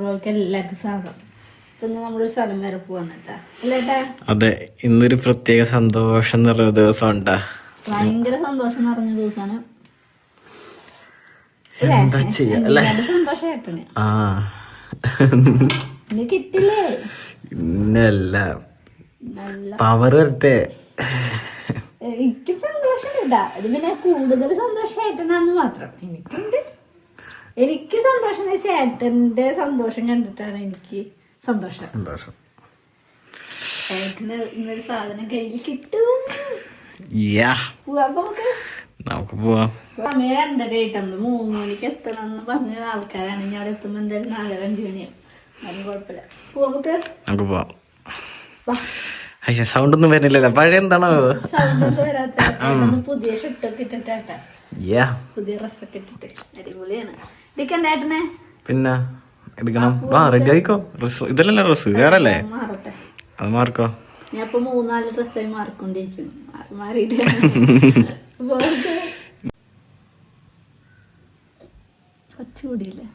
Blog എല്ലാവർക്കും സ്വാഗതം. ഇപ്പൊ ഇന്ന് നമ്മളൊരു സ്ഥലം വരെ പോവാണ് കേട്ടാ. അതെ ഇന്നൊരു പ്രത്യേക സന്തോഷം നിറഞ്ഞ ദിവസം ഉണ്ടാ ഭയങ്കര സന്തോഷം നിറഞ്ഞ ദിവസമാണ്. എന്താ ചെയ്യാ സന്തോഷമായിട്ടാണ് ആ. കിട്ടില്ലേ? ഇന്നല്ല. നല്ല പവർ വരട്ടെ. എനിക്കും സന്തോഷം ഇത് പിന്നെ കൂടുതൽ സന്തോഷമായിട്ടാണെന്ന് മാത്രം. എനിക്കുണ്ട് എനിക്ക് സന്തോഷം എന്ന് വെച്ചാൽ ചേട്ടന്റെ സന്തോഷം കണ്ടിട്ടാണ് എനിക്ക് സന്തോഷം. സന്തോഷം. ചേട്ടന് ഇന്നൊരു സാധനം കയ്യിൽ കിട്ടും. നമുക്ക്. പോവാം. സമയം രണ്ടര ആയിട്ടുണ്ട് മൂന്ന് മണിക്ക് എത്തണം എന്ന് പറഞ്ഞ ആൾക്കാരാണ്. ഇനി അവിടെ എത്തുമ്പോ എന്തായാലും നാലര അഞ്ചു മണിയാവും അതിന് കുഴപ്പമില്ല. പോവാ നമുക്ക് പോവാം. അയ്യ സൗണ്ട് ഒന്നും വരുന്നില്ലല്ലോ. പഴയ എന്താണോ സൗണ്ട് വരാത്ത പുതിയ ഷർട്ടൊക്കെ ഇട്ടിട്ടാട്ടാ പുതിയ ഡ്രസ്സൊക്കെ ഇട്ടിട്ട്. അടിപൊളിയാണ്. പിന്നെ എടുക്കണം വാ റെഡി ആയിക്കോ? ഡ്രസ് ഇതല്ലല്ലോ ഡ്രസ് വേറെ അല്ലേ അത് മാർക്കോ ഞാൻ ഇപ്പൊ മൂന്നാൽ ഡ്രസ്സായി മാറിക്കൊണ്ടിരിക്കുന്നു. കൊച്ചുകൂടിയില്ലേ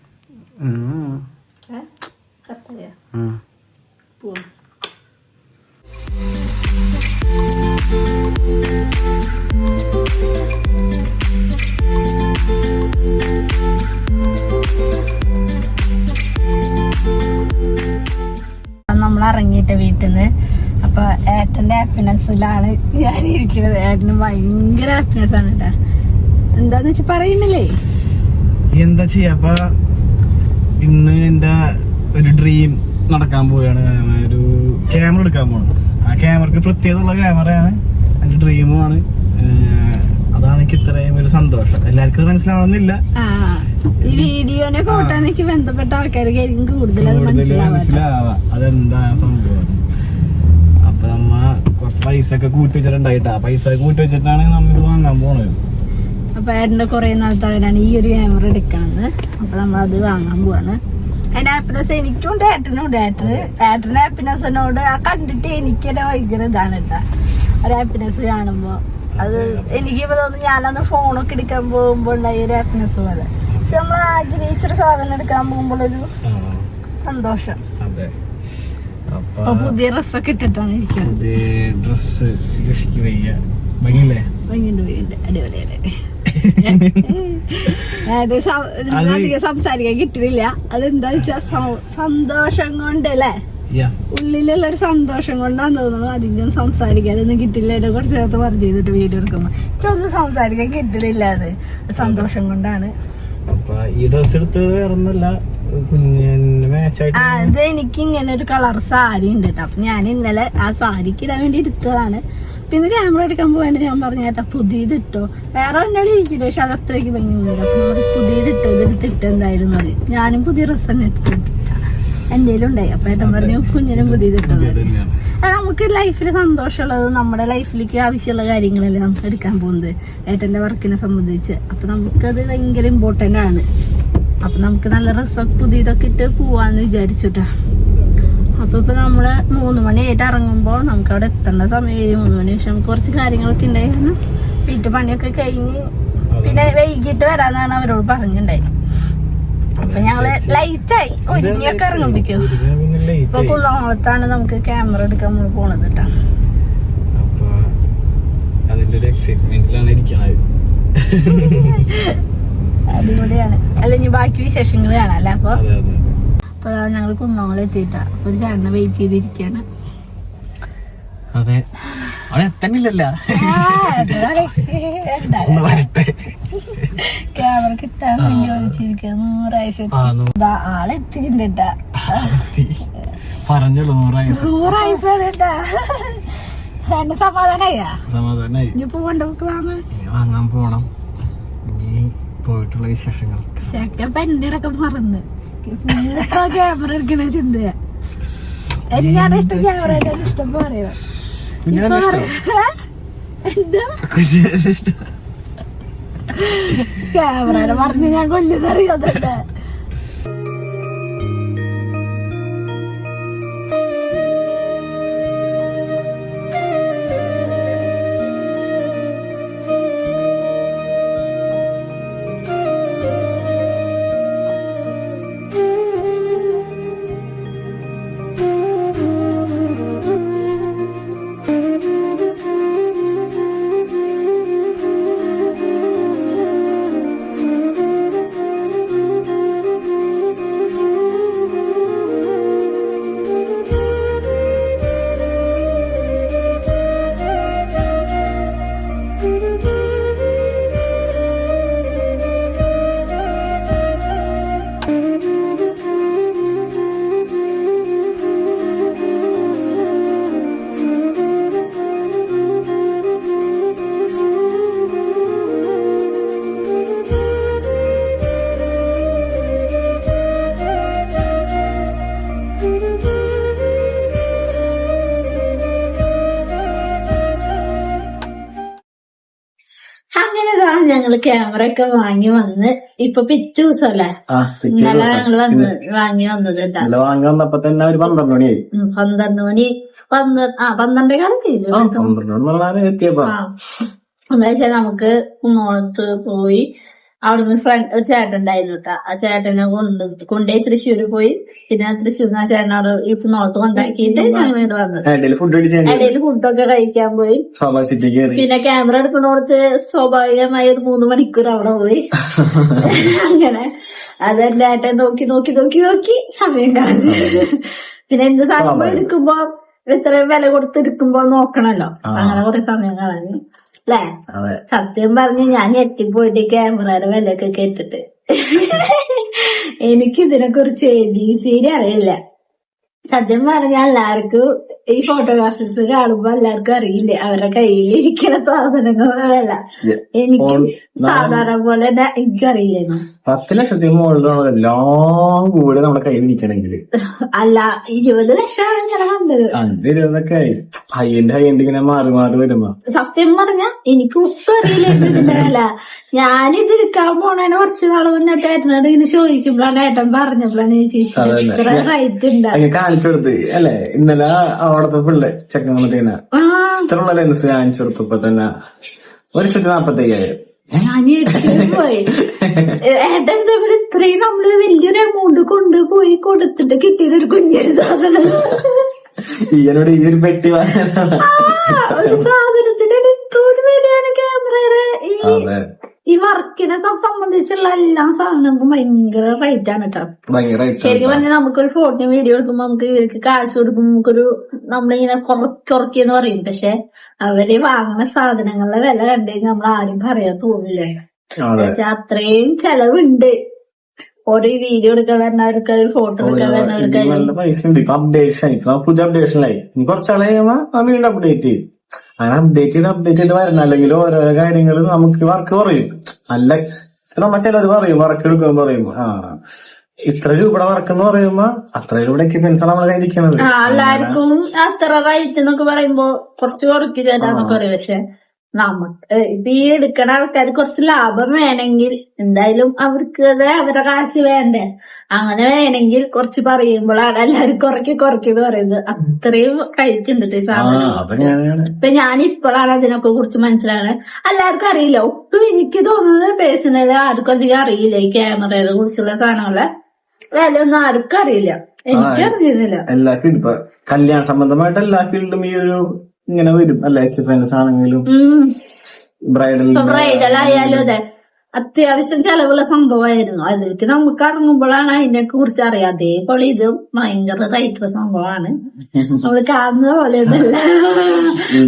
ഞാൻ ഇരിക്കുന്നത് ഏട്ടന് ഭയങ്കര ഹാപ്പിനെസ് ആണ് കേട്ടാ എന്താന്ന് വെച്ചാ പറയുന്നില്ലേ? എന്താ ചെയ്യാ? അപ്പൊ ഇന്ന് എന്റെ ഒരു ഡ്രീം നടക്കാൻ പോവുകയാണ്. ഒരു ക്യാമറ എടുക്കാൻ പോകണം ആ ക്യാമറക്ക് പ്രത്യേകതയുള്ള ക്യാമറയാണ് എന്റെ ഡ്രീമുമാണ് അതാണ് എനിക്ക് ഇത്രയും ഒരു സന്തോഷം. എല്ലാവർക്കും മനസ്സിലാവണമെന്നില്ല. ഈ വീഡിയോനെ ഫോട്ടോനൊക്കെ ബന്ധപ്പെട്ട ആൾക്കാർക്ക് കൂടുതൽ മനസ്സിലാവാ അതെന്താണ് സംഭവം? പൈസ ഒക്കെ കൂട്ടി വെച്ചിട്ടുണ്ടായിട്ടാ പൈസ കൂട്ടി വെച്ചിട്ടാണ് നമ്മൾ ഇത് വാങ്ങാൻ പോണത്. അപ്പൊ ഏട്ടന്റെ കുറെ നാളത്തെ അവരാണ് ഈ ഒരു ക്യാമറ എടുക്കണത്. അപ്പൊ നമ്മൾ അത് വാങ്ങാൻ പോവാണ്. അതിന്റെ ഹാപ്പിനെസ് എനിക്കും ഉണ്ട് ഏട്ടനും ഉണ്ട്. ഏട്ടന് ഏട്ടന്റെ ഹാപ്പിനെസ്സിനോട് ആ കണ്ടിട്ട് എനിക്ക് തന്നെ ഭയങ്കര ഇതാണ് കേട്ടാ. ഒരു ഹാപ്പിനെസ് കാണുമ്പോ. അത് എനിക്കിപ്പോ തോന്നുന്നു ഞാനന്ന് ഫോണൊക്കെ എടുക്കാൻ പോകുമ്പോൾ ഉണ്ടായ ഒരു ഹാപ്പിനെസ് പോലെ. പക്ഷെ നമ്മൾ ആഗ്രഹിച്ചൊരു സാധനം എടുക്കാൻ പോകുമ്പോഴൊരു സന്തോഷം. പുതിയ ഡ്രസ്സൊക്കെ ഇട്ടിട്ടാണ് ഇരിക്കുന്നത്. ഡ്രസ് കൃഷിക്ക് വയ്യ. ഭംഗിയില്ലേ ഭംഗിയുണ്ട് ഭംഗിയുണ്ട് സം- അധികം സംസാരിക്കാൻ കിട്ടുന്നില്ല അതെന്താ വെച്ചാ സന്തോഷം കൊണ്ട് അല്ലേ? ഉള്ളിലുള്ള ഒരു സന്തോഷം കൊണ്ടാന്ന് തോന്നുന്നു അധികം സംസാരിക്കാനൊന്നും കിട്ടില്ല എന്നെ കുറച്ച് നേരത്തെ പറഞ്ഞു ചെയ്തിട്ട് വീഡിയോ എടുക്കുമ്പോ. ഒന്നും സംസാരിക്കാൻ കിട്ടുന്നില്ല അത്. സന്തോഷം കൊണ്ടാണ്. അപ്പൊ ഈ ഡ്രസ് എടുത്തത് വേറൊന്നല്ല അത് എനിക്ക് ഇങ്ങനെ ഒരു കളർ സാരി ഉണ്ട് കേട്ടോ അപ്പൊ ഞാൻ ഇന്നലെ ആ സാരിക്ക് ഇടാൻ വേണ്ടി എടുത്തതാണ്. പിന്നെ ക്യാമറ എടുക്കാൻ പോയിട്ട് ഞാൻ പറഞ്ഞ കേട്ടോ പുതിയത് ഇട്ടോ. വേറെ എന്നോട് ഇരിക്കില്ല? പക്ഷെ അത് അത്രയ്ക്ക് ഭംഗിയൊന്നുമില്ല അപ്പൊ നമ്മൾ പുതിയത് ഇട്ടോ? ഇത് എന്തായിരുന്നു അത് ഞാനും പുതിയ ഡ്രസ്സ് തന്നെ എടുത്തിട്ടില്ല എന്റെ ഉണ്ടായി. അപ്പൊ ഏട്ടൻ പറഞ്ഞു കുഞ്ഞിനും പുതിയത് ഇട്ടോ നമുക്ക് ലൈഫിൽ സന്തോഷമുള്ളത് നമ്മുടെ ലൈഫിലേക്ക് ആവശ്യമുള്ള കാര്യങ്ങളല്ലേ നമുക്ക് എടുക്കാൻ പോകുന്നത്. ഏട്ടന്റെ വർക്കിനെ സംബന്ധിച്ച്. അപ്പം നമുക്കത് ഭയങ്കര ഇമ്പോർട്ടന്റ് ആണ്. അപ്പം നമുക്ക് നല്ല ഡ്രസ്സൊക്കെ പുതിയതൊക്കെ ഇട്ട് പോവാന്ന് വിചാരിച്ചുട്ടാ. അപ്പം ഇപ്പം നമ്മൾ മൂന്ന് മണിയായിട്ട് ഇറങ്ങുമ്പോൾ നമുക്ക് അവിടെ എത്തേണ്ട സമയം മൂന്ന് മണി. പക്ഷെ നമുക്ക് കുറച്ച് കാര്യങ്ങളൊക്കെ ഉണ്ടായിരുന്നു വീട്ടു പണിയൊക്കെ കഴിഞ്ഞ് പിന്നെ വൈകിട്ട് വരാന്നാണ് അവരോട് പറഞ്ഞിട്ടുണ്ടായി അപ്പൊ ഞങ്ങൾ ലൈറ്റായി ഒരുങ്ങിയൊക്കെ late ഇപ്പൊ ആയി. നമുക്ക് ക്യാമറ എടുക്കാൻ നമ്മൾ പോണത് കേട്ടോ അതിന്റെ ഒരു എക്സൈറ്റ്മെന്റിലാണ് ഇരിക്കണത്. അടിപൊളിയാണ്. അല്ല ഇനി ബാക്കി വിശേഷങ്ങൾ കാണാം അല്ലേ അപ്പൊ? അപ്പൊ ഞങ്ങൾ കുന്നോളം എത്തിയിട്ടാ. അപ്പൊ ഒരു ചേട്ടനെ വെയിറ്റ് ചെയ്തിരിക്കാണ്. അതെ. അവിടെ എത്തണില്ലല്ല. വരട്ടെ. ക്യാമറ കിട്ടാൻ വേണ്ടി ചോദിച്ചിരിക്കുന്നത് നൂറായിസ് ആ നൂ- എത്തി ആളെത്തിയിട്ടുണ്ട് കേട്ടാ. എത്തി. പറഞ്ഞോളൂ നൂറായി നൂറായിസ് കേട്ടാ രണ്ട് സമാധാനായാ. സമാധാനായി. ഇനി പോകണ്ട നമുക്ക് വാങ്ങാൻ ഇനി വാങ്ങാൻ പോണം. ഇനി പോയിട്ടുള്ള വിശേഷങ്ങൾ പെണ്ണിടക്കം മറന്ന്. ക്യാമറ എടുക്കണ ചിന്തയാ എനിക്കാണ് ഇഷ്ടം ക്യാമറ ഇഷ്ടം പറയുക എന്താ? ക്യാമറ പറഞ്ഞ് ഞാൻ കൊല്ലുന്നറിയാതെ ക്യാമറ ഒക്കെ വാങ്ങി വന്ന് ഇപ്പൊ പിറ്റേ ദിവസമല്ലേ അല്ലേ ഇന്നലെ ദിവസം. വന്ന് വാങ്ങി വന്നത് ഇന്നലെ വാങ്ങി വന്നപ്പോ തന്നെ ഒരു പന്ത്രണ്ട് മണിയായി ഉം, പന്ത്രണ്ട് മണി ആ പന്ത്രണ്ടേ കാലം ആ പന്ത്രണ്ട് മണി പറഞ്ഞാൽ എത്തിയപ്പോ. എന്താ വെച്ചാൽ നമുക്ക് കുന്നോളത്ത് പോയി അവിടുന്ന് ഫ്രണ്ട് ഒരു ചേട്ടൻ ഉണ്ടായിരുന്നു കേട്ടോ ആ ചേട്ടനെ കൊണ്ട് കൊണ്ടേ തൃശ്ശൂർ പോയി. പിന്നെ തൃശ്ശൂർ ആ ചേട്ടനോട് ഈ നോട്ട് കൊണ്ടാക്കിയിട്ട് ഞങ്ങൾ ഇങ്ങോട്ട് വന്നത്. ഇടയിൽ ഫുഡൊക്കെ കഴിക്കാൻ പോയി. പിന്നെ ക്യാമറ എടുക്കണോടത്ത് സ്വാഭാവികമായി ഒരു മൂന്ന് മണിക്കൂർ അവിടെ പോയി. അങ്ങനെ. അതെന്റെ ഏട്ടൻ നോക്കി നോക്കി നോക്കി നോക്കി സമയം കാണിച്ചു പിന്നെ എന്ത് സാധനം എടുക്കുമ്പോ ഇത്രയും വില കൊടുത്ത് എടുക്കുമ്പോ നോക്കണല്ലോ. അങ്ങനെ കുറെ സമയം കളഞ്ഞു. അല്ലേ സത്യം പറഞ്ഞ് ഞാൻ ഞെട്ടിപ്പോയിട്ട് ക്യാമറയുടെ വിലയൊക്കെ കേട്ടിട്ട്. എനിക്ക് ഇതിനെ കുറിച്ച് എ ബി സി ഡി അറിയില്ല. സത്യം പറഞ്ഞ എല്ലാവർക്കും ഈ ഫോട്ടോഗ്രാഫേഴ്സ് കാണുമ്പോ എല്ലാവർക്കും അറിയില്ല. അവരുടെ കയ്യിൽ ഇരിക്കുന്ന സാധനങ്ങളല്ല എനിക്ക് സാധാരണ പോലെ തന്നെ എനിക്കും അറിയില്ലായിരുന്നു. പത്ത് ലക്ഷത്തിന് മുകളിലാണ് എല്ലാം കൂടെ നമ്മുടെ കയ്യിൽ നിൽക്കണമെങ്കിൽ അല്ല ഇരുപത് ലക്ഷമാണ് അത് ഇരുപതൊക്കെ ആയി. ഹൈൻഡ് ഇങ്ങനെ മാറി മാറി വരുമ്പോ. സത്യം പറഞ്ഞ എനിക്ക് ഒട്ടും അറിയില്ല ഞാനിത് എടുക്കാൻ പോണേനെ കുറച്ച് നാൾ മുന്നോട്ട് ഏട്ടനോട് ഇങ്ങനെ ചോദിക്കുമ്പോഴാണ് ഏട്ടൻ പറഞ്ഞപ്പോഴാണ് റേറ്റ് ഉണ്ട്. കാണിച്ചു കൊടുത്ത്. അല്ലെ ഇന്നലെ അവിടത്തെ പിള്ളേ ചെക്കങ്ങളത്തേന ഇത്രയുള്ള ലെൻസ് കാണിച്ചു കൊടുത്തപ്പോ തന്നെ ഒരു ലക്ഷത്തി നാപ്പത്തി അയ്യായിരം പോയി ഇതേപോലെ ഇത്രയും നമ്മൾ വലിയൊരു എമൗണ്ട് കൊണ്ടുപോയി കൊടുത്തിട്ട് കിട്ടിയത് ഒരു കുഞ്ഞൊരു സാധനം. ഈയനോട് ഈ ഒരു പെട്ടി സാധനത്തിന് ക്യാമറയുടെ ഈ ഈ വർക്കിനെ സംബന്ധിച്ചുള്ള എല്ലാ സാധനങ്ങൾക്കും ഭയങ്കര റേറ്റ് ആണ് കേട്ടോ ശരിക്കും പറഞ്ഞാൽ നമുക്കൊരു ഫോട്ടോ വീഡിയോ എടുക്കുമ്പോ നമുക്ക് ഇവർക്ക് കാശ് കൊടുക്കുമ്പോ നമുക്കൊരു നമ്മളിങ്ങനെ കുറക്കി എന്ന് പറയും. പക്ഷെ അവർ വാങ്ങുന്ന സാധനങ്ങളുടെ വില കണ്ടു നമ്മൾ ആരും പറയാൻ തോന്നില്ല പക്ഷെ അത്രയും ചെലവുണ്ട്. ഓരോ വീഡിയോ എടുക്കാൻ വരുന്നവർക്ക് ഫോട്ടോ എടുക്കാൻ വരുന്നവർക്ക് അപ്ഡേഷൻ ആയി. പുതിയ അപ്ഡേഷൻ ആയി കുറച്ചാളെ വീണ്ടും അപ്ഡേറ്റ് ചെയ്യും. അങ്ങനെ അപ്ഡേറ്റ് ചെയ്ത് അപ്ഡേറ്റ് ചെയ്ത് വരണം. അല്ലെങ്കിൽ ഓരോ കാര്യങ്ങൾ നമുക്ക് വർക്ക് കുറയും. അല്ല നമ്മ ചിലർ പറയും വർക്ക് എടുക്കുമെന്ന് പറയും ആ. ഇത്ര രൂപയുടെ വർക്ക് എന്ന് പറയുമ്പോ അത്ര രൂപയുടെ എക്യുപ്മെന്റ്സ് ആണ് നമ്മളെ കയ്യിരിക്കുന്നത് എല്ലാവർക്കും അത്ര റൈറ്റ് എന്നൊക്കെ പറയുമ്പോ കുറച്ച് വർക്ക് ചെയ്താൽ പറയും പക്ഷെ. നമുക്ക് ഇപ്പൊ ഈ എടുക്കണ ആൾക്കാർ കുറച്ച് ലാഭം വേണമെങ്കിൽ എന്തായാലും അവർക്ക് അത് അവരുടെ കാശ് വേണ്ടേ. അങ്ങനെ വേണമെങ്കിൽ കുറച്ച് പറയുമ്പോഴാണ് എല്ലാരും കുറയ്ക്ക് കുറയ്ക്കെന്ന് പറയുന്നത്. അത്രയും ട്ടോ ഈ സാധനം. ഇപ്പൊ ഞാൻ ഇപ്പോഴാണ് അതിനൊക്കെ കുറിച്ച് മനസ്സിലാണ്. എല്ലാവർക്കും അറിയില്ല ഒട്ടും എനിക്ക് തോന്നുന്നത് പേഴ്സണലി ആർക്കും അധികം അറിയില്ല ഈ ക്യാമറയെ കുറിച്ചുള്ള സാധനങ്ങളെ. വില ഒന്നും ആർക്കും അറിയില്ല. എനിക്ക് അറിയുന്നില്ല. എല്ലാ ഫീൽഡും കല്യാണ സംബന്ധമായിട്ട് എല്ലാ ഫീൽഡും ഈ ഒരു ഇങ്ങനെ വരും അല്ലെ? എക്യുപ്മെന്റ്സ് ആണെങ്കിലും ബ്രൈഡൽ ബ്രൈഡൽ ആയാലും അതെ. അത്യാവശ്യം ചെലവുള്ള സംഭവമായിരുന്നു അതിലേക്ക് നമുക്ക് ഇറങ്ങുമ്പോഴാണ് അതിനെ കുറിച്ച് അറിയാം അതേപോലെ ഇത് ഭയങ്കര റേറ്റുള്ള സംഭവമാണ്. നമ്മൾ കാണുന്ന പോലെ ഒന്നല്ല.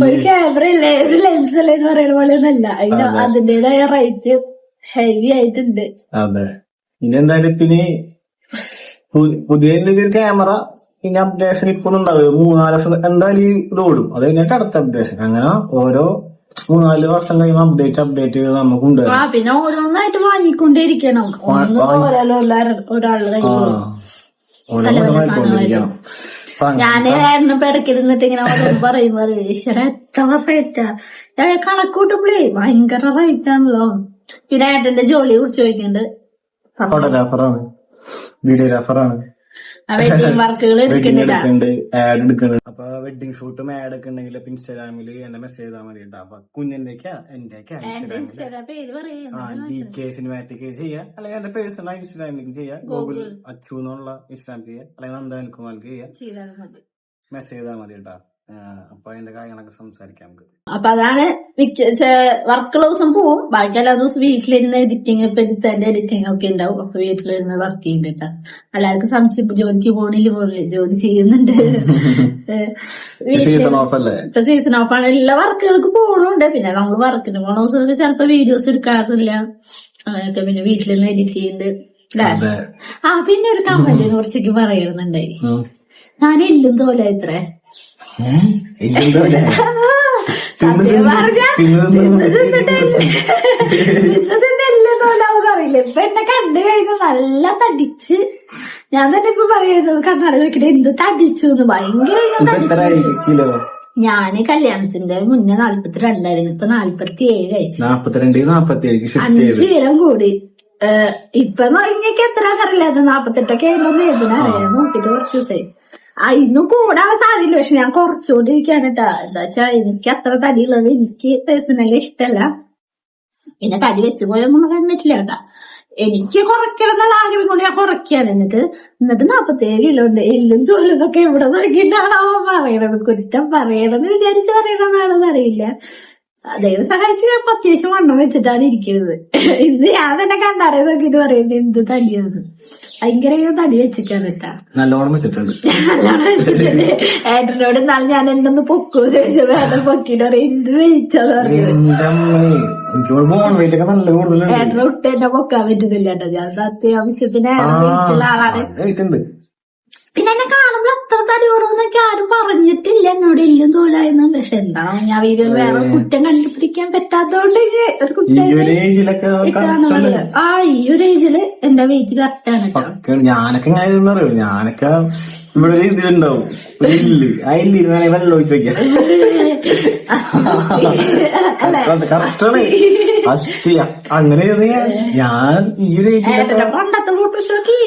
ഒരു ക്യാമറ ഇല്ലേ? ഒരു ലെൻസ് അല്ലേ എന്ന് പറയുന്ന പോലെ ഒന്നല്ല. അതിന് അതിന്റേതായ റേറ്റ് ഹെവി ആയിട്ടുണ്ട്. അതെ. ഇനി എന്തായാലും പിന്നെ പുതിയ എന്തെങ്കിലും ക്യാമറ പിന്നെ അപ്ഡേഷൻ ഇപ്പോൾ ഉണ്ടാവും മൂന്നാൽ വർഷം എന്തായാലും ഈ ഇത് ഓടും. അത് കഴിഞ്ഞിട്ട് അടുത്ത അപ്ഡേഷൻ അങ്ങനെ ഓരോ മൂന്നാൽ വർഷം കഴിയുമ്പോൾ അപ്ഡേറ്റ് അപ്ഡേറ്റ് നമുക്ക് ഉണ്ട് പിന്നെ ഓരോന്നായിട്ട് വാങ്ങിക്കൊണ്ടേയിരിക്കണം. ഒരാളുടെ ഞാൻ ഏട്ടനെ പെരക്കിരുന്നിട്ട് ഇങ്ങനെ ഓരോന്ന് പറയുമ്പോ ഈശ്വര എത്ര റേറ്റാ ഞാൻ കണക്കൂട്ടുമ്പോഴേ ഭയങ്കര റേറ്റ് ആണല്ലോ. പിന്നെ ഏട്ടന്റെ ജോലിയെ കുറിച്ച് ചോദിക്കുന്നുണ്ട് ഫോട്ടോഗ്രാഫറാണ്. വീഡിയോഗ്രാഫറാണ് വെഡിങ് വർക്കുകൾ എടുക്കുന്നുണ്ട് ആഡ് എടുക്കുന്നുണ്ട്. അപ്പൊ വെഡിങ് ഷൂട്ടും ആഡ് ഒക്കെ ഉണ്ടെങ്കിൽ ഇൻസ്റ്റാഗ്രാമിൽ എന്നെ മെസ്സേജ് ചെയ്താൽ മതി അപ്പൊ കുഞ്ഞിന്റെക്കാ എന്റെ ജി കെ സിനിമാറ്റിക് ചെയ്യാ. അല്ലെങ്കിൽ എന്റെ പേഴ്സണൽ ഇൻസ്റ്റാഗ്രാമിലേക്ക് ചെയ്യാം. ഗൂഗിൾ അച്ചു എന്നുള്ള ഇൻസ്റ്റാഗ്രാം ചെയ്യാം. അല്ലെങ്കിൽ നന്ദൻ കുമാർക്ക് ചെയ്യാം മെസ്സേജ് ചെയ്താൽ മതി കേട്ടോ അപ്പൊ അതിന്റെ കാര്യങ്ങളൊക്കെ സംസാരിക്കാം നമുക്ക്. അപ്പൊ അതാണ് വർക്കുള്ള ദിവസം പോവും. ബാക്കി എല്ലാ ദിവസം വീട്ടിലിരുന്ന് എഡിറ്റിംഗ് ഒക്കെ എഡിറ്ററിന്റെ എഡിറ്റിംഗ് ഒക്കെ ഉണ്ടാവും. അപ്പൊ വീട്ടിലിരുന്ന് വർക്ക് ചെയ്യുന്നുണ്ട് എല്ലാവർക്കും സംശയം ജോലിക്ക് പോണില്ല പോണില്ല. ജോലി ചെയ്യുന്നുണ്ട്. ഏഹ് സീസൺ ഓഫ് അല്ലേ? ഇപ്പൊ സീസൺ ഓഫ് ആണ്. എല്ലാ വർക്കുകൾക്ക് പോകണുണ്ട് പിന്നെ നമ്മൾ വർക്കിന് പോണ ദിവസം ചിലപ്പോ വീഡിയോസ് എടുക്കാറില്ല. അങ്ങനെയൊക്കെ പിന്നെ വീട്ടിലിരുന്ന് എഡിറ്റ് ചെയ്യുന്നുണ്ട് ആ പിന്നെ ഒരു കമന്റിനെ കുറിച്ചൊക്കെ പറയുന്നുണ്ടായി. ഞാൻ എല്ലും തോല ഇത്ര. ഇപ്പൊ എന്നെ കണ്ടു കഴിഞ്ഞാൽ നല്ല തടിച്ച്. ഞാൻ തന്നെ ഇപ്പൊ പറയുന്നത് കണ്ണാടി നോക്കിട്ട് എന്ത് തടിച്ചു? എന്ന് ഭയങ്കര കിലോ ഞാൻ കല്യാണത്തിന്റെ മുന്നേ നാല്പത്തിരണ്ടായിരുന്നു ഇപ്പൊ നാല്പത്തി ഏഴായി ചെയ്ത് അഞ്ച് കിലോ കൂടി. ഇപ്പൊ ഇങ്ങക്ക് എത്ര അറിയില്ല അത് നാപ്പത്തെട്ടൊക്കെ ആയിരുന്നു വേദന നോക്കിട്ട് കുറച്ച് ദിവസമായി. ഇന്നും കൂടാൻ സാധ്യല്ല. പക്ഷെ ഞാൻ കുറച്ചുകൊണ്ടിരിക്കാണ് കേട്ടാ എന്താ വെച്ചാ എനിക്ക് അത്ര തടിയുള്ളത് എനിക്ക് പേഴ്സണലി ഇഷ്ടല്ല. പിന്നെ തടി വെച്ച് പോയൊന്നും പറയാൻ പറ്റില്ല കേട്ടാ എനിക്ക് കുറയ്ക്കണം എന്നുള്ള ആഗ്രഹം കൊണ്ട് ഞാൻ കുറയ്ക്കാണ് എന്നിട്ട് എന്നിട്ട് നാപ്പത്തേഴ് കിലോ ഉണ്ട്. എല്ലും തോലൊക്കെ എവിടെ നോക്കിയിട്ടാണോ പറയണത്? കുറ്റം പറയണമെന്ന് വിചാരിച്ച് പറയണമെന്നാണെന്ന് അറിയില്ല. അദ്ദേഹം സഹായിച്ചു ഞാൻ ഇപ്പൊ അത്യാവശ്യം വണ്ണം വെച്ചിട്ടാണ് ഇരിക്കുന്നത്. ഇത് ഞാൻ തന്നെ കണ്ടാറേ നോക്കിട്ട് പറയുന്നത് എന്ത് തടിയാണ് ഭയങ്കര തടി വെച്ചിട്ടാണ് കേട്ടാ. നല്ലോണം വെച്ചിട്ടുണ്ട്. നല്ലോണം വെച്ചിട്ടുണ്ട്. ഏട്ടനോട് ഇന്നാൾ ഞാൻ എന്തൊന്ന് പൊക്കൂന്ന് ചോദിച്ചപ്പോ ഏട്ടൻ പൊക്കിട്ട് പറയും എന്ത് വെയിച്ചാന്ന് പറയുന്നത് ഏട്ടനെ ഒട്ടും എന്നെ പൊക്കാൻ പറ്റുന്നില്ല കേട്ടോ. ഞാൻ അത്യാവശ്യത്തിന് വെയിറ്റുള്ള ആളാണ്. പിന്നെ എന്നെ കാണുമ്പോൾ അത്ര തടി കുറവെന്നൊക്കെ ആരും പറഞ്ഞിട്ടില്ല. എന്നോട് എല്ലാം തോലായിരുന്നു. പക്ഷെ എന്താണ്? ഞാൻ വീട്ടിൽ വേറെ കുറ്റം കണ്ടുപിടിക്കാൻ പറ്റാത്തോണ്ട് ഒരു കുറ്റം. ആ ഈ ഒരു ഏജിൽ എന്റെ വെയിറ്റ് കറക്റ്റ് ആണ് ഞാനൊക്കെ ഞാനൊക്കെ ഇവിടെ ഒരു ഇതിലുണ്ടാവും. ഇരുന്നാലേ വെള്ളം ഒഴിച്ചു വെക്കാം. അല്ലെ? കറക്റ്റാണ്. അസ്ഥി അങ്ങനെ ഞാൻ- ഈ ഒരു പണ്ടത്തെ നോക്കി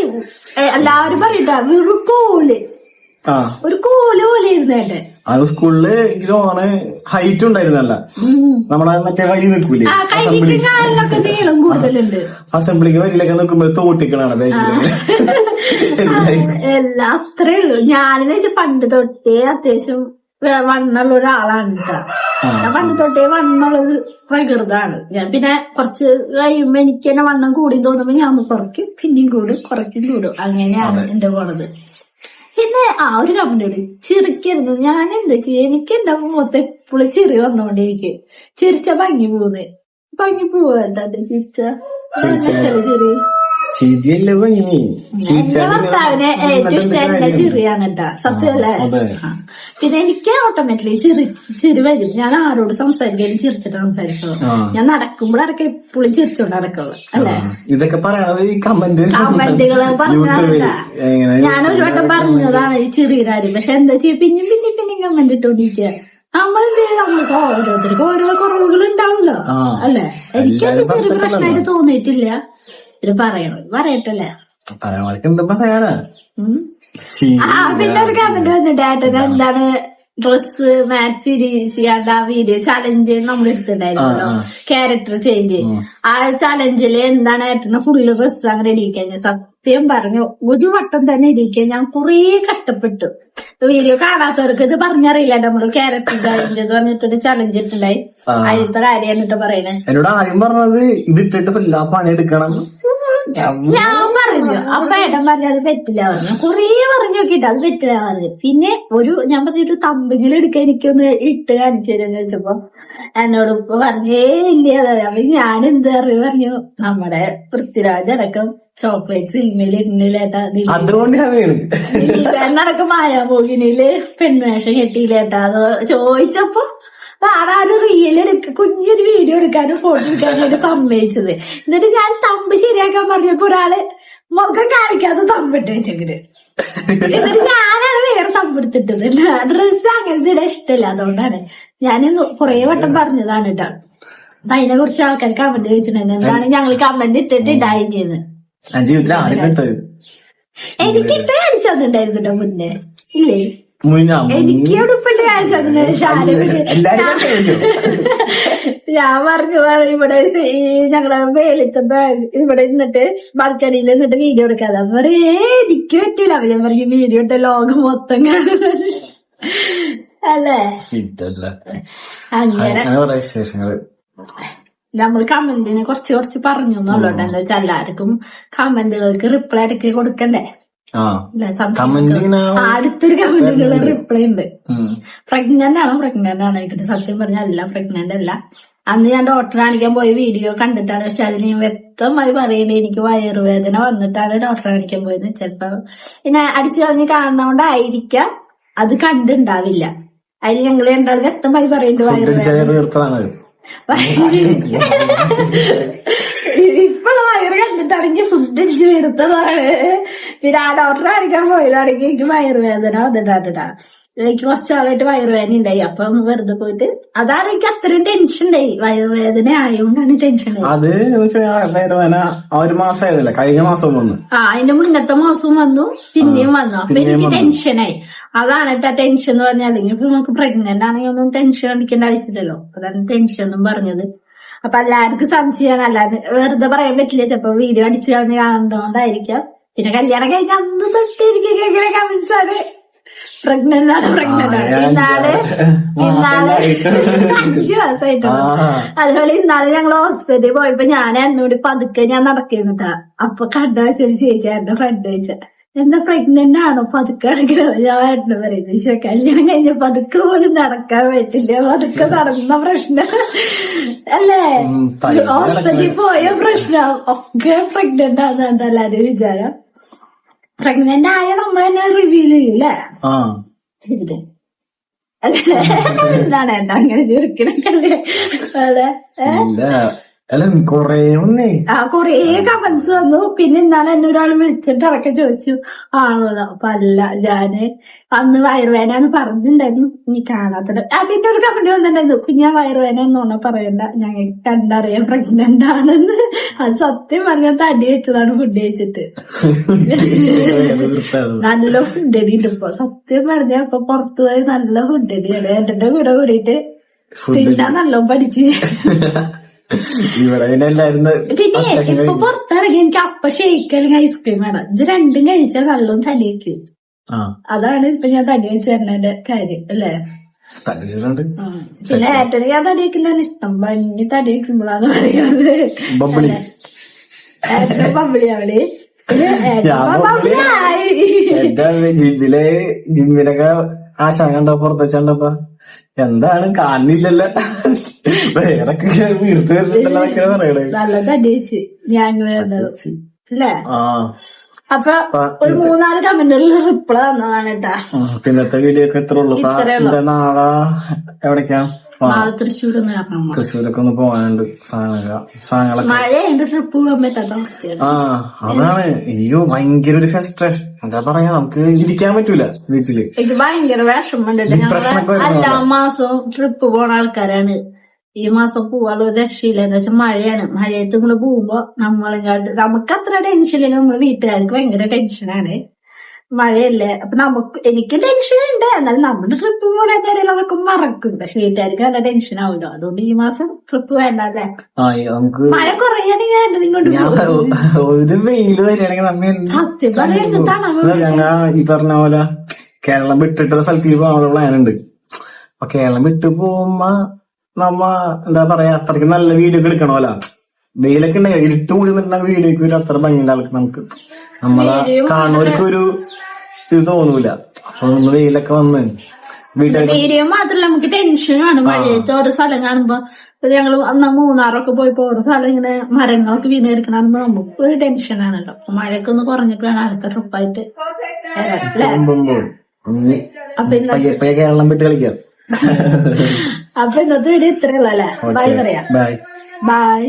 പറയണ്ട എല്ലാവരും പറയട്ടാ വെറും കോൽ. ആ. ഒരു കോൽ പോലെ ഇരുന്നു അത് സ്കൂളിൽ എനിക്ക് അങ്ങനെ ഹൈറ്റ് ഉണ്ടായിരുന്നല്ല. നമ്മളെ മറ്റേ വരി നിൽക്കൂലേ? അസംബ്ലി അസംബ്ലിക്ക് വരിലൊക്കെ നിൽക്കുമ്പോ തോട്ടിക്കണാണ് എല്ലാം അത്രേ ഉള്ളൂ. ഞാനെന്ന് വെച്ചാൽ പണ്ട് തൊട്ടേ അത്യാവശ്യം വണ്ണുള്ള ഒരാളാണ് കേട്ടോ ഞാൻ പണ്ട് തൊട്ടേ വണ്ണുള്ള ഒരു പ്രകൃതാണ്. ഞാൻ പിന്നെ കുറച്ച് കഴിയുമ്പോ എനിക്ക് തന്നെ വണ്ണം കൂടി തോന്നുമ്പോ ഞാൻ കുറയ്ക്കും പിന്നെയും കൂടും കുറയ്ക്കും കൂടും. അങ്ങനെയാണ് എന്റെ പോണത്. പിന്നെ ആ ഒരു കമന്റ് ചിരിക്കരുത്. ഞാൻ എന്താ ചെയ്യാ? എനിക്ക് എന്റെ മുഖത്ത് എപ്പോഴും ചിരി വന്നോണ്ടിരിക്കും. ചിരിച്ച ഭംഗി പോകുന്നത് ഭംഗി പോവാ എന്താ ചിരിച്ച? ചെറിയ ചിരിയല്ലേ ഭംഗി എന്റെ ഭർത്താവിനെ ഏറ്റവും ഇഷ്ടം എന്റെ ചിരിയാണ് കേട്ടാ. സത്യമല്ലേ പിന്നെ എനിക്ക് ഓട്ടോമാറ്റിക്കലി ചിരി ചിരി വരും. ഞാൻ ആരോട് സംസാരിക്കാനും ചിരിച്ചിട്ട് സംസാരിക്കുള്ളൂ ആ. ഞാൻ നടക്കുമ്പോഴടക്കം എപ്പോഴും ചിരിച്ചോണ്ട് നടക്കുള്ളൂ അല്ലേ? ഇതൊക്കെ പറയണത് ഈ കമന്റ് കമന്റുകൾ പറഞ്ഞാ ഞാൻ ഒരു വട്ടം പറഞ്ഞതാണ് ഈ ചെറിയ കാര്യം. പക്ഷെ എന്താ ചെയ്യാ പിന്നെയും പിന്നെയും പിന്നെയും കമന്റ് ഇട്ടോണ്ടിരിക്കുക നമ്മളെന്ത് നമ്മൾക്ക് ഓരോരുത്തർക്കും ഓരോ കുറവുകൾ ഉണ്ടാവുമല്ലോ. അല്ലെ? എനിക്കത് ചെറിയ പ്രശ്നമായിട്ട് തോന്നിയിട്ടില്ല. ഇത് പറയണം. പറയട്ടല്ലേ? പറയാൻ എന്താ ആ പിന്നെ ഒരു കമന്റ് വന്നിട്ട് ഏട്ടൻ എന്താണ് ഡ്രസ് മാച്ച് സീരീസ് ചെയ്യാണ്ട് ആ വീഡിയോ ചലഞ്ച് നമ്മൾ എടുത്തിട്ടുണ്ടായിരുന്നല്ലോ. ക്യാരക്ടർ ചേഞ്ച് ആ ചലഞ്ചിൽ എന്താണ് ഏട്ടന് ഫുള്ള് ഡ്രസ് അങ്ങനെ ഇരിക്കാൻ. ഞാൻ സത്യം പറഞ്ഞു ഒരു വട്ടം തന്നെ ഇരിക്കാൻ ഞാൻ കുറേ കഷ്ടപ്പെട്ടു. വീഡിയോ കാണാത്തവർക്ക് ഇത് പറഞ്ഞറിയില്ല നമ്മൾ ക്യാരക്ടർ ചലഞ്ച് എന്ന് പറഞ്ഞിട്ടൊരു ചലഞ്ച് ഇട്ടുണ്ടായി. അതിലത്തെ കാര്യമാണ് കേട്ടോ പറയണേ. എന്നോട് ആദ്യം പറഞ്ഞത് ഇതിട്ടിട്ട് എല്ലാ പണി എടുക്കണം. ഞാൻ പറഞ്ഞു. അപ്പൊ ഇടം പറഞ്ഞു അത് പറ്റില്ല പറഞ്ഞു. കൊറേ പറഞ്ഞു നോക്കിട്ട് അത് പറ്റില്ല പറഞ്ഞു. പിന്നെ ഒരു ഞാൻ പറഞ്ഞ ഒരു തമ്പിങ്ങിൽ എടുക്കാൻ എനിക്കൊന്ന് ഇട്ട് കാണിച്ചു തരുമെന്ന് ചോദിച്ചപ്പോ എന്നോട് ഇപ്പൊ പറഞ്ഞേ ഇല്ല? അപ്പൊ ഞാൻ എന്താ അറിവ് പറഞ്ഞു നമ്മുടെ പൃഥ്വിരാജ് അടക്കം ചോക്ലേറ്റ് സിനിമയിൽ ഇരുന്നില്ലേട്ടാ എന്നടക്കം മായാമോഹിനിയിൽ പെൺവേഷം കെട്ടിയില്ലേട്ടാ അത് ചോദിച്ചപ്പോ ആടാണ് റീൽ എടുക്ക. കുഞ്ഞൊരു വീഡിയോ എടുക്കാനും ഫോട്ടോ എടുക്കാനും സമ്മതിച്ചത്. എന്നിട്ട് ഞാൻ തമ്പ് ശരിയാക്കാൻ പറഞ്ഞപ്പോ ഒരാൾ മുഖം കാണിക്കാതെ തമ്പിട്ട് വെച്ചെങ്കിൽ എന്നിട്ട് ഞാനാണ് വേറെ തമ്പെടുത്തിട്ടത് ഡ്രസ്സ് അങ്ങനത്തെ ഇടാൻ ഇഷ്ടമല്ല അതുകൊണ്ടാണ്. ഞാൻ കൊറേ വട്ടം പറഞ്ഞതാണ് കേട്ടോ അപ്പൊ അതിനെ കുറിച്ച് ആൾക്കാർ കമന്റ് ചോദിച്ചിട്ടുണ്ടായിരുന്നു എന്താണ് ഞങ്ങൾ കമന്റ് ഇട്ടിട്ട് ഇടായി എനിക്കിട്ട് കാണിച്ചു തന്നിട്ടുണ്ടായിരുന്നു മുന്നേ. ഇല്ലേ? മുന്നാ എനിക്ക് ഉടുപ്പിട്ട് കാണിച്ചു തന്നിട്ടുണ്ട് ഷാരൂഖ് എല്ലാരും ഞാൻ പറഞ്ഞു ഇവിടെ ഞങ്ങളെ ബാഗ് ഇവിടെ ഇന്നിട്ട് ബാൽക്കണിയിൽ നിന്നിട്ട് വീഡിയോ എടുക്കാതെ "ഏ, എനിക്ക് പറ്റൂല. അപ്പൊ ഞാൻ പറഞ്ഞു വീഡിയോ ഇട്ട ലോകം മൊത്തം കാണുന്നത്. അല്ലേ. അങ്ങനെ. നമ്മൾ കമന്റിന് കുറച്ച് കുറച്ച് പറഞ്ഞു എന്നുള്ളതുകൊണ്ട് എന്താ വെച്ചാൽ എല്ലാവർക്കും കമന്റുകൾക്ക് റിപ്ലൈ ഇടയ്ക്ക് കൊടുക്കണ്ടേ? അടുത്തൊരു കമന്റിനുള്ള റിപ്ലൈ ഉണ്ട്. പ്രഗ്നന്റ് ആണോ പ്രഗ്നന്റ് ആണോ എനിക്കിട്ട് സത്യം പറഞ്ഞാൽ അല്ല പ്രഗ്നന്റ് അല്ല. അന്ന് ഞാൻ ഡോക്ടർ കാണിക്കാൻ പോയ വീഡിയോ കണ്ടിട്ടാണ്. പക്ഷെ അതിൽ ഞാൻ വ്യക്തമായി പറയണേ എനിക്ക് വയറുവേദന വന്നിട്ടാണ് ഡോക്ടർ കാണിക്കാൻ പോയത് ചിലപ്പോ പിന്നെ അടിച്ചു കളഞ്ഞ് കാണുന്നോണ്ടായിരിക്കാം അത് കണ്ടുണ്ടാവില്ല. അതിൽ ഞങ്ങൾ രണ്ടാളും വ്യക്തമായി പറയുന്നുണ്ട് വയറുവേദന. കയറി കണ്ടിട്ടാണെങ്കിൽ ഫുഡ് അടിച്ച് വരുത്തതാണ് പിന്നെ ആ ഡോക്ടറെ കാണിക്കാൻ പോയതാണെങ്കിൽ എനിക്ക് വയറുവേദന വന്നിട്ടാട്ടാ എനിക്ക് കുറച്ച് നാളായിട്ട് വയറുവേദന ഉണ്ടായി. അപ്പൊ വെറുതെ പോയിട്ട് അതാണ് എനിക്ക് അത്രയും ടെൻഷൻ ഉണ്ടായി. വയറുവേദന ആയതുകൊണ്ടാണ് ടെൻഷൻ അത് എന്ന് വെച്ചാൽ വേദന ആ ഒരു മാസം ആയതല്ലേ? കഴിഞ്ഞ മാസം വന്നു. ആ അതിന്റെ മുന്നത്തെ മാസവും വന്നു പിന്നെയും വന്നു. അപ്പൊ എനിക്ക് ടെൻഷനായി അതാണ് കേട്ടോ ടെൻഷൻ എന്ന് പറഞ്ഞാൽ അല്ലെങ്കിൽ ഇപ്പൊ നമുക്ക് പ്രഗ്നന്റ് ആണെങ്കിൽ ഒന്നും ടെൻഷൻ അടിക്കേണ്ട ആവശ്യമില്ലല്ലോ. അതാണ് ടെൻഷൻ എന്നും പറഞ്ഞത്. അപ്പൊ എല്ലാവർക്കും സംശയമാണ് അല്ലാതെ വെറുതെ പറയാൻ പറ്റില്ല. ചിലപ്പോ വീഡിയോ അടിച്ചു കളഞ്ഞ് കാണുന്നതുകൊണ്ടായിരിക്കാം പിന്നെ കല്യാണം കഴിഞ്ഞ അന്ന് തൊട്ട് എനിക്ക് കേൾക്കുന്ന കമന്റ്സ് ആണ്. പ്രഗ്നന്റ് ആണ് പ്രഗ്നന്റ് ആണ്. ഇന്നാൾ ഇന്നാൾ അഞ്ചു മാസമായിട്ടുള്ളൂ ആ. അതുപോലെ ഇന്നാളെ ഞങ്ങൾ ഹോസ്പിറ്റലിൽ പോയപ്പോ ഞാൻ എന്നോട് പതുക്കെ ഞാൻ നടക്കുന്നിട്ടാ അപ്പൊ കണ്ടാ ചോദിച്ചു ചേച്ചി എന്റെ ഫ്രണ്ട് ചോദിച്ച. എന്താ പ്രഗ്നന്റ് ആണോ? പതുക്കെ നടക്കണത് ഞാൻ പറയുന്നത്. പക്ഷെ കല്യാണം കഴിഞ്ഞ പതുക്കെ പോലും നടക്കാൻ പറ്റില്ല. പതുക്കെ നടന്ന പ്രശ്നം. അല്ലേ? ഹോസ്പിറ്റലിൽ പോയ പ്രശ്നം. ഒക്കെ പ്രഗ്നന്റ് ആണെന്നാണ് എല്ലാരും വിചാരം. പ്രഗ്നന്റ് ആയ നമ്മൾ തന്നെ റിവ്യൂ ചെയ്യൂലേ അല്ലേ? അല്ലേ? എന്താണ്? എന്താ അങ്ങനെ ചുരുക്കണല്ലേ അല്ലേ? ഏ? അല്ല കൊറേ ഒന്നേ ആ കൊറേ കമന്റ്സ് വന്നു. പിന്നെ ഇന്നാളെ എന്നെ ഒരാൾ വിളിച്ചിട്ട് ഇറക്കം ചോദിച്ചു. ആണോ. അപ്പൊ അല്ല ഞാൻ അന്ന് വയറുവേന എന്ന് പറഞ്ഞിട്ടുണ്ടായിരുന്നു. ഇനി കാണാത്തത് ആ പിന്നെ ഒരു കമന്റ് വന്നിട്ടുണ്ടായിരുന്നു. കുഞ്ഞാ വയറുവേന എന്നോണ പറയണ്ട. ഞങ്ങൾക്ക് കണ്ടറിയാൻ പ്രഗ്നന്റ് ആണെന്ന്. അത് സത്യം പറഞ്ഞാൽ തടി വെച്ചതാണ് ഫുഡ് കഴിച്ചിട്ട്. നല്ല ഫുഡ് അടിയുണ്ട് ഇപ്പൊ. സത്യം പറഞ്ഞ ഇപ്പൊ പുറത്തു പോയി നല്ല ഫുഡ് അടിയാണ് എന്റെ കൂടെ കൂടിയിട്ട് തിന്നാൻ നല്ലോ പഠിച്ച്. ഇവിടെ പിന്നെ ഇപ്പൊ പുറത്തിറങ്ങി എനിക്ക് അപ്പ ഷേക്ക് അല്ലെങ്കിൽ ഐസ്ക്രീം വേണം ഇത് രണ്ടും കഴിച്ചാൽ വെക്കും. ആ. അതാണ് ഇപ്പൊ ഞാൻ തടി വെച്ച് തരുന്നതിന്റെ കാര്യം അല്ലേ. പിന്നെ ഏട്ടന് ഞാൻ തടി വെക്കുന്നതാണ് ഇഷ്ടം. ഭംഗി തടി വെക്കുമ്പോഴാന്ന് പറയുന്നത്. ഏട്ടന് പമ്പിളിയാവളി ജിമ്മിലെ ജിമ്മിലൊക്കെ ആശാൻ കണ്ടോ പുറത്തു കണ്ടപ്പ എന്താണ് കാണില്ലല്ലോ. ഞാൻ വരുന്നത് അല്ലേ? അപ്പൊ ഒരു മൂന്നാൽ കമന്റുകളിൽ റിപ്ലൈ തന്നതാണ് കേട്ടാ. പിന്നത്തെ വീഡിയോ ഒക്കെ ഉള്ളു. നാളെ എവിടേക്കാ? നാളെ തൃശ്ശൂരൊക്കെ ഒന്ന് പോകാനുണ്ട് മഴയുണ്ട് ട്രിപ്പ് പോകാൻ പറ്റാത്ത അവസ്ഥയാണ്. ആ അതാണ്. അയ്യോ ഭയങ്കര ഒരു ഫെസ്റ്റ് എന്താ പറയാ നമുക്ക് ഇരിക്കാൻ പറ്റൂല വീട്ടിൽ. എനിക്ക് ഭയങ്കര വിഷമം എല്ലാ മാസവും ട്രിപ്പ് പോണ ആൾക്കാരാണ്. ഈ മാസം പോവാനുള്ള ഒരു രക്ഷയില്ല എന്താ വെച്ചാൽ മഴയാണ്. മഴയത്ത് നമ്മൾ പോകുമ്പോ നമ്മളെങ്ങാട്ട് നമുക്ക് അത്ര ടെൻഷൻ ഇല്ല. നമ്മൾ വീട്ടുകാർക്ക് ഭയങ്കര ടെൻഷനാണ് മഴയല്ലേ. അപ്പൊ നമുക്ക് എനിക്ക് ടെൻഷൻ ഉണ്ട്. എന്നാലും നമ്മുടെ ട്രിപ്പ് പോലെ കാര്യം അതൊക്കെ മറക്കും. പക്ഷെ വീട്ടുകാർക്ക് നല്ല ടെൻഷൻ ആവുമല്ലോ അതുകൊണ്ട് ഈ മാസം ട്രിപ്പ് വേണ്ട അല്ലേ മഴ കുറയാണെങ്കിൽ ഇങ്ങോട്ട് ഒരു വെയിൽ വരികയാണെങ്കിൽ നമ്മ എന്ത് സത്യം പറയുന്നത് തണവ് ഈ പറഞ്ഞ പോലെ കേരളം വിട്ടിട്ടുള്ള സ്ഥലത്തേക്ക് പോകാനുള്ള പ്ലാൻ ഉണ്ട് അപ്പൊ കേരളം വിട്ടു പോകുമ്പോ നമ്മ എന്താ പറയാ അത്രയ്ക്ക് നല്ല വീഡിയോ ഒക്കെ എടുക്കണമല്ലോ വെയിലൊക്കെ ഉണ്ടെങ്കിൽ ഇരുട്ട് കൂടി നിന്നിട്ടുണ്ടെങ്കിൽ വീഡിയോക്ക് ഒരു അത്ര ഭംഗിയുള്ള ആൾക്ക് നമുക്ക്. നമ്മളെ കാണുന്നവർക്ക് ഒരു ഇത് തോന്നൂല. അപ്പൊ നമ്മൾ വെയിലൊക്കെ വന്ന് വീഡിയോ മാത്രല്ല നമുക്ക് ടെൻഷനാണ് മഴയത്ത് ഓരോ സ്ഥലം കാണുമ്പോ ഞങ്ങൾ ഞങ്ങൾ അന്ന് മൂന്നാറൊക്കെ പോയപ്പോ ഓരോ സ്ഥലം ഇങ്ങനെ മരങ്ങളൊക്കെ വീണെടുക്കണ കാണുമ്പോ നമുക്ക് ഒരു ടെൻഷനാണല്ലോ മഴയൊക്കെ ഒന്ന് കുറഞ്ഞിട്ട് വേണം അടുത്ത ട്രിപ്പായിട്ട് കേരളം വിട്ട് കളിക്കാം. അപ്പൊ ഇന്നത്തെ വീഡിയോ ഇത്രയുള്ളൂ അല്ലേ? ബൈ പറയാം. Bye bye